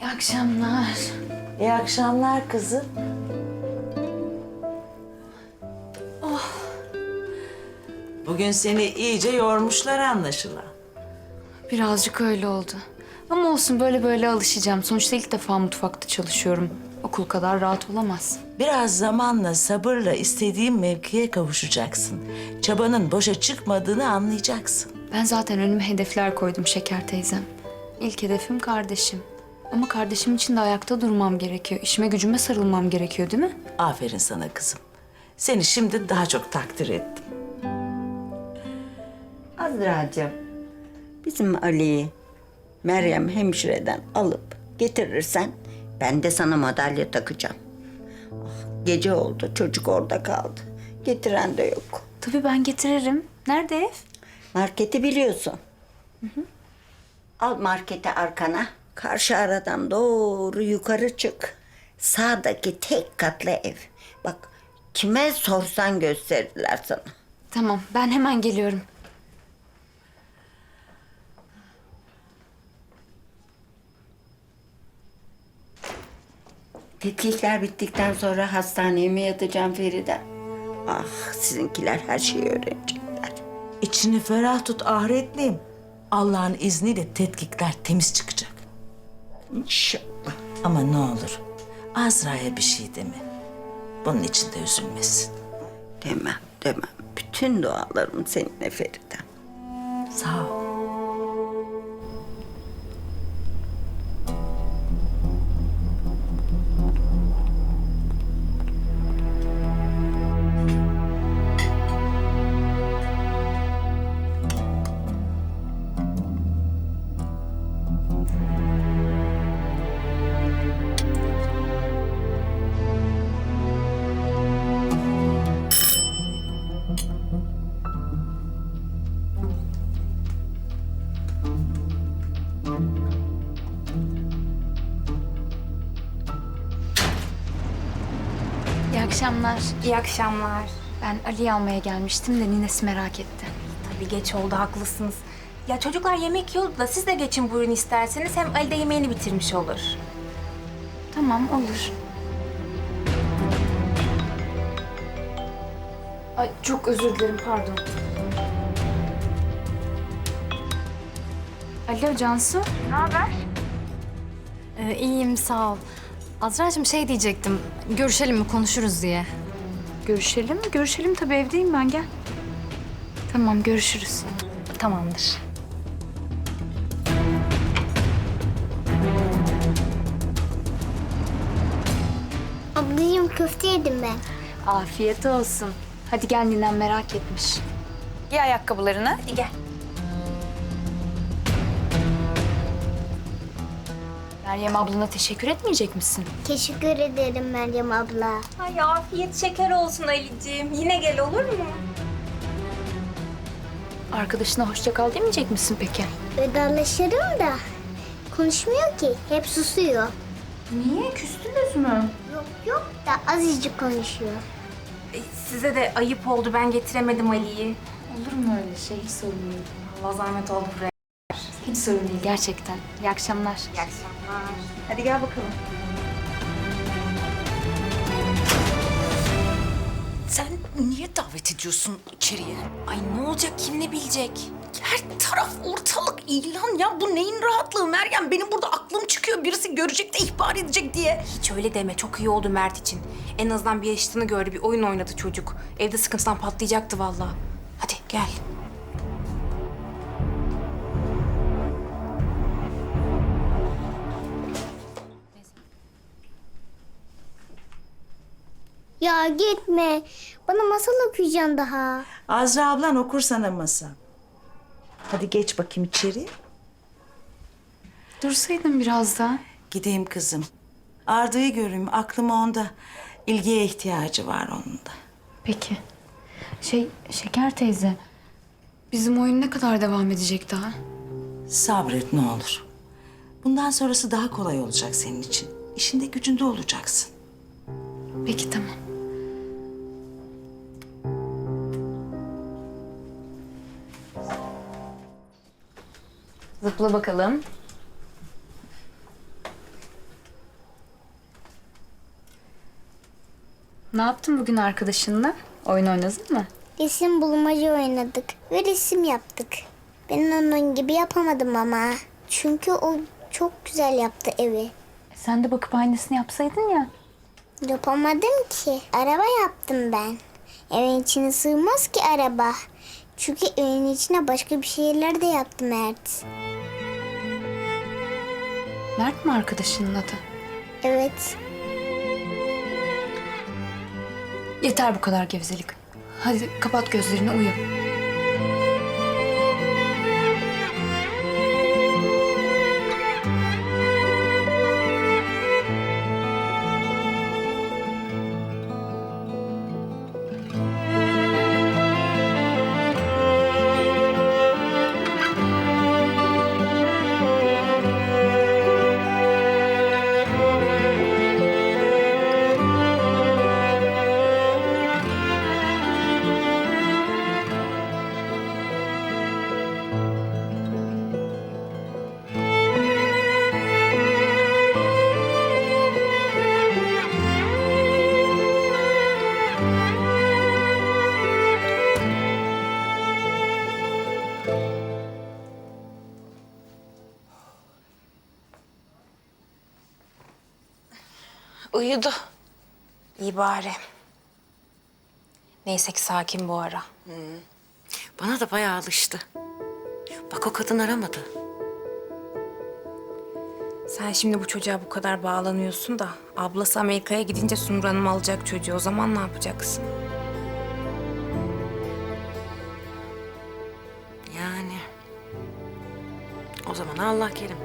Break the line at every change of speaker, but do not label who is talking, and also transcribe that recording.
İyi akşamlar.
İyi akşamlar kızım. Bugün seni iyice yormuşlar anlaşılan.
Birazcık öyle oldu. Ama olsun böyle böyle alışacağım. Sonuçta ilk defa mutfakta çalışıyorum. Okul kadar rahat olamaz.
Biraz zamanla, sabırla istediğin mevkiye kavuşacaksın. Çabanın boşa çıkmadığını anlayacaksın.
Ben zaten önüme hedefler koydum Şeker teyzem. İlk hedefim kardeşim. Ama kardeşim için de ayakta durmam gerekiyor. İşime gücüme sarılmam gerekiyor değil mi?
Aferin sana kızım. Seni şimdi daha çok takdir ettim.
Azra'cığım, bizim Ali'yi Meryem hemşireden alıp getirirsen ben de sana madalya takacağım. Ah, gece oldu, çocuk orada kaldı. Getiren de yok.
Tabii ben getiririm. Nerede ev?
Marketi biliyorsun. Al marketi arkana. Karşı aradan doğru yukarı çık. Sağdaki tek katlı ev. Bak kime sorsan gösterirler sana.
Tamam ben hemen geliyorum.
Tetkikler bittikten sonra hastaneye mi yatacağım Feride? Ah sizinkiler her şeyi öğrenecekler.
İçini ferah tut ahiretliyim. Allah'ın izniyle tetkikler temiz çıkacak.
İnşallah.
Ama ne olur Azra'ya bir şey deme. Bunun için de üzülmesin.
Demem demem. Bütün dualarım seninle Feride.
Sağ ol.
İyi akşamlar.
İyi akşamlar.
Ben Ali'yi almaya gelmiştim de ninesi merak etti.
Tabii geç oldu haklısınız. Ya çocuklar yemek yiyordu da siz de geçin buyurun isterseniz. Hem Ali de yemeğini bitirmiş olur.
Tamam olur. Ay çok özür dilerim pardon. Alo Cansu.
Ee, iyiyim sağ ol. Azra'cığım şey diyecektim. Görüşelim mi konuşuruz diye.
Görüşelim mi? Görüşelim tabii evdeyim ben gel. Tamam görüşürüz.
Tamamdır.
Ablacığım köfte yedim ben.
Afiyet olsun. Hadi gel ninem merak etmiş. Giy ayakkabılarını.
Hadi gel.
Meryem ablana teşekkür etmeyecek misin?
Teşekkür ederim Meryem abla.
Ay afiyet şeker olsun Ali'ciğim. Yine gel olur mu?
Arkadaşına hoşça kal demeyecek misin peki?
Vedalaşırım da konuşmuyor ki. Hep susuyor.
Niye? Küstünüz mü?
Yok yok da azıcık konuşuyor.
E, size de ayıp oldu. Ben getiremedim Ali'yi.
Olur mu öyle şey? Hiç sorun değil.
Allah zahmet oldu buraya.
Hiç sorun değil gerçekten. İyi akşamlar.
İyi akşamlar. Hadi gel bakalım.
Sen niye davet ediyorsun içeriye?
Ay ne olacak? Kim ne bilecek?
Her taraf ortalık ilan ya. Bu neyin rahatlığı Meryem? Benim burada aklım çıkıyor. Birisi görecek de ihbar edecek diye.
Hiç öyle deme. Çok iyi oldu Mert için. En azından bir yaşıtını gördü. Bir oyun oynadı çocuk. Evde sıkıntıdan patlayacaktı vallahi. Hadi gel.
Ya gitme. Bana masal okuyacaksın daha.
Azra ablan okur sana masal. Hadi geç bakayım içeri.
Dursaydın biraz daha.
Gideyim kızım. Arda'yı göreyim. Aklım onda. İlgiye ihtiyacı var onun da.
Peki. Şey, Şeker teyze. Bizim oyun ne kadar devam edecek daha?
Sabret ne olur. Bundan sonrası daha kolay olacak senin için. İşinde gücünde olacaksın.
Peki tamam. Zıpla bakalım. Ne yaptın bugün arkadaşınla? Oyun oynadın mı?
Resim bulmacı oynadık ve resim yaptık. Ben onun gibi yapamadım ama. Çünkü o çok güzel yaptı evi.
Sen de bakıp aynısını yapsaydın ya.
Yapamadım ki. Araba yaptım ben. Evin içine sığmaz ki araba. Çünkü evin içine başka bir şeyler de yaptım Ert.
Mert mi arkadaşının adı?
Evet.
Yeter bu kadar gevezelik. Hadi kapat gözlerini uyu.
Uyudu. İyi bari. Neyse ki sakin bu ara.
Bana da bayağı alıştı. Bak o kadın aramadı.
Sen şimdi bu çocuğa bu kadar bağlanıyorsun da ablası Amerika'ya gidince Sumru Hanım alacak çocuğu. O zaman ne yapacaksın?
Yani. O zaman Allah kerim.